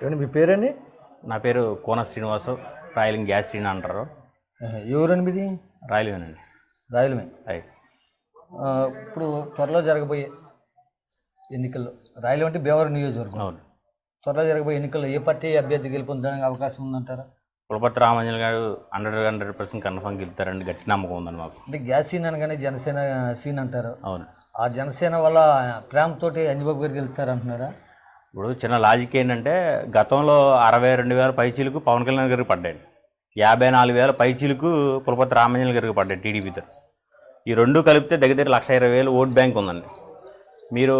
ఏమండి మీ పేరండి? నా పేరు కోన శ్రీనివాసు రాయలింగ్ గ్యాస్ శ్రీని అంటారు. ఎవరండి మీది? రాయలింగేనండి రాయలమే. అయ్యి ఆ, ఇప్పుడు త్వరలో జరగబోయే ఎన్నికల్లో రాయలం అంటే భీమవరం నియోజకవర్గం. అవును. త్వరలో జరగబోయే ఎన్నికల్లో ఏ పార్టీ అభ్యర్థి గెలుపొందడానికి అవకాశం ఉందంటారా? Kulapathi Ramanjan garu hundred hundred percent confirm గెలుతారండి గట్టి నమ్మకం ఉందండి మాకు. అంటే గ్యాస్ సీన్ అనగానే జనసేన సీన్ అంటారు. అవును. ఆ జనసేన వల్ల ప్రేమతోటి అంజబాబు గారు గెలుస్తారు అంటున్నారా? ఇప్పుడు చిన్న లాజిక్ ఏంటంటే గతంలో అరవై రెండు వేల పైచీలకు పవన్ కళ్యాణ్ గారికి పడ్డాయి యాభై నాలుగు వేల పైచీలకు కులపతి రామంజన్ గారికి పడ్డాయి టీడీపీతో ఈ రెండు కలిపితే దగ్గర దగ్గర లక్ష ఇరవై వేలు ఓట్ బ్యాంక్ ఉందండి. మీరు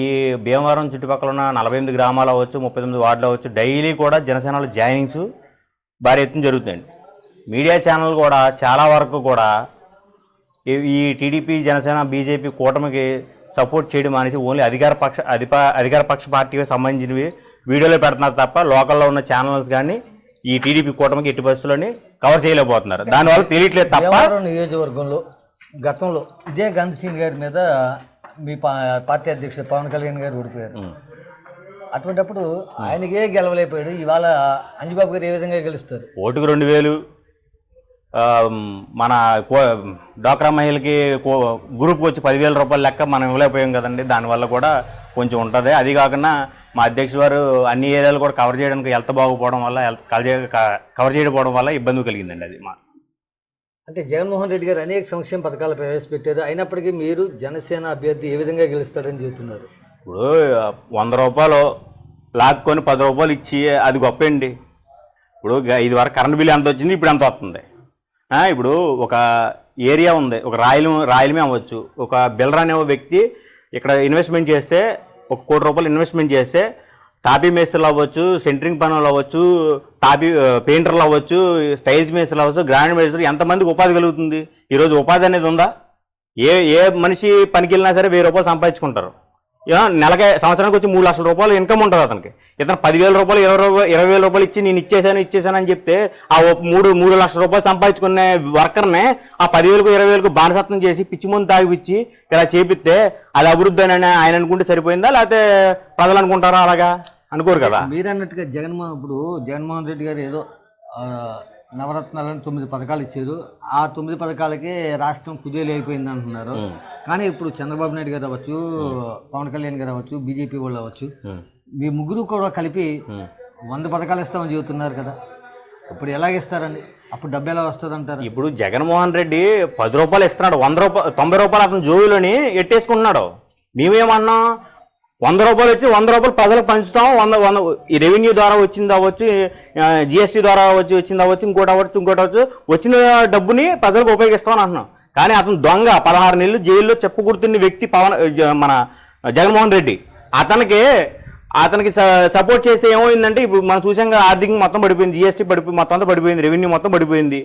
ఈ భీమవరం చుట్టుపక్కల ఉన్న నలభై ఎనిమిది గ్రామాలు అవ్వచ్చు ముప్పై తొమ్మిది వార్డులు అవ్వచ్చు డైలీ కూడా జనసేనలో జాయినింగ్స్ భారీ ఎత్తున జరుగుతాయండి మీడియా ఛానల్ కూడా చాలా వరకు కూడా ఈ- టీడీపీ జనసేన బీజేపీ కూటమికి సపోర్ట్ చేయడం మానేసి ఓన్లీ అధికార పక్ష అధిప అధికార పక్ష పార్టీకి సంబంధించినవి వీడియోలో పెడుతున్నారు తప్ప లోకల్లో ఉన్న ఛానల్స్ కానీ ఈ టీడీపీ కూటమికి ఎట్టి పరిస్థితుల్లోని కవర్ చేయలేకపోతున్నారు. దానివల్ల తెలియట్లేదు తప్ప నియోజకవర్గంలో గతంలో ఇదే గాంధీ సింగ్ గారి మీద మీ పార్టీ అధ్యక్షుడు పవన్ కళ్యాణ్ గారు ఓడిపోయారు. అటువంటప్పుడు ఆయనకే గెలవలేకపోయాడు. ఇవాళ అంజబాబు గారు ఏ విధంగా గెలుస్తారు? ఓటుకు రెండు వేలు మన కో డ్వాక్రా మహిళకి గ్రూప్కి వచ్చి పదివేల రూపాయల లెక్క మనం ఇవ్వలేకపోయాం కదండి. దానివల్ల కూడా కొంచెం ఉంటుంది. అది కాకుండా మా అధ్యక్షుడు వారు అన్ని ఏరియాలు కూడా కవర్ చేయడానికి హెల్త్ బాగుపోవడం వల్ల హెల్త్ కవర్ చేయకపోవడం వల్ల ఇబ్బంది కలిగిందండి అది మా అంటే జగన్మోహన్ రెడ్డి గారు అనేక సంక్షేమ పథకాలు ప్రవేశపెట్టారు. అయినప్పటికీ మీరు జనసేన అభ్యర్థి ఏ విధంగా గెలుస్తాడని చెబుతున్నారు? ఇప్పుడు వంద రూపాయలు లాక్కొని పది రూపాయలు ఇచ్చి అది గొప్ప అండి ఇప్పుడు ఇది వరకు కరెంట్ బిల్ ఎంత వచ్చింది ఇప్పుడు ఎంత వస్తుంది? ఇప్పుడు ఒక ఏరియా ఉంది ఒక రాయలు రాయలమే అవ్వచ్చు. ఒక బిల్డర్ అనే వ్యక్తి ఇక్కడ ఇన్వెస్ట్మెంట్ చేస్తే ఒక కోటి రూపాయలు ఇన్వెస్ట్మెంట్ చేస్తే తాపీ మేస్త్రులు అవ్వచ్చు సెంటరింగ్ పనులు అవ్వచ్చు తాపీ పెయింటర్లు అవ్వచ్చు స్టైల్స్ మేస్త్రులు అవ్వచ్చు గ్రాండ్ మేస్త్రులు ఎంతమందికి ఉపాధి కలుగుతుంది? ఈరోజు ఉపాధి అనేది ఉందా? ఏ ఏ మనిషి పనికి వెళ్ళినా సరే వెయ్యి రూపాయలు సంపాదించుకుంటారు. నెలకి సంవత్సరానికి వచ్చి మూడు లక్షల రూపాయలు ఇన్కమ్ ఉంటుంది అతనికి. ఇతను పదివేల రూపాయలు ఇరవై రూపాయలు ఇరవై వేల రూపాయలు ఇచ్చి నేను ఇచ్చేసాను ఇచ్చేసాను అని చెప్తే ఆ ఓ మూడు మూడు లక్షల రూపాయలు సంపాదించుకునే వర్కర్నే ఆ పదివేలకు ఇరవై వేలకు బానిసత్వం చేసి పిచ్చి ముందు తాగిపిచ్చి ఇలా చేపిస్తే అది అభివృద్ధి అని ఆయన అనుకుంటే సరిపోయిందా? లేకపోతే ప్రజలు అనుకుంటారా అలాగా? అనుకోరు కదా. మీరు అన్నట్టుగా జగన్మోహన్ ఇప్పుడు జగన్మోహన్ రెడ్డి గారు ఏదో నవరత్నాలని తొమ్మిది పథకాలు ఇచ్చారు. ఆ తొమ్మిది పథకాలకి రాష్ట్రం కుదేలు అయిపోయింది అంటున్నారు. కానీ ఇప్పుడు చంద్రబాబు నాయుడు గారు అవ్వచ్చు పవన్ కళ్యాణ్ గారు అవ్వచ్చు బీజేపీ వాళ్ళు అవ్వచ్చు. మీ ముగ్గురు కూడా కలిపి. వంద పథకాలు ఇస్తామని చెబుతున్నారు కదా. ఇప్పుడు ఎలాగిస్తారండి అప్పుడు డబ్బు ఎలా వస్తుంది అంటారు? ఇప్పుడు జగన్మోహన్ రెడ్డి పది రూపాయలు ఇస్తున్నాడు వంద రూపాయలు తొంభై రూపాయలు అతను జోబులోని ఎట్టేసుకుంటున్నాడు. మేమేమన్నాం వంద రూపాయలు వచ్చి వంద రూపాయలు ప్రజలకు పంచుతాం వంద వంద ఈ రెవెన్యూ ద్వారా వచ్చింది అవ్వచ్చు జిఎస్టీ ద్వారా వచ్చి వచ్చింది అవ్వచ్చు ఇంకోటి అవ్వచ్చు ఇంకోటి అవ్వచ్చు వచ్చిన డబ్బుని ప్రజలకు ఉపయోగిస్తామని అంటున్నాం. కానీ అతను దొంగ పదహారు నెలలు జైల్లో చెప్పుకుడుతున్న వ్యక్తి పవన్ మన జగన్మోహన్ రెడ్డి. అతనికి అతనికి సపోర్ట్ చేస్తే ఏమైందంటే ఇప్పుడు మనం చూసాం ఆర్థికంగా మొత్తం పడిపోయింది జిఎస్టీ పడిపోయి మొత్తం అంతా పడిపోయింది రెవెన్యూ మొత్తం పడిపోయింది.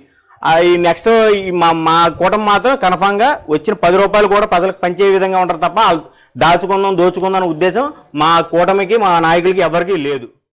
ఈ నెక్స్ట్ ఈ మా మా కూటమి మాత్రం కన్ఫామ్గా వచ్చిన పది రూపాయలు కూడా ప్రజలకు పంచే విధంగా ఉంటారు తప్ప వాళ్ళు దాచుకుందాం దోచుకుందాం అనే ఉద్దేశం మా కూటమికి మా నాయకులకి ఎవరికీ లేదు.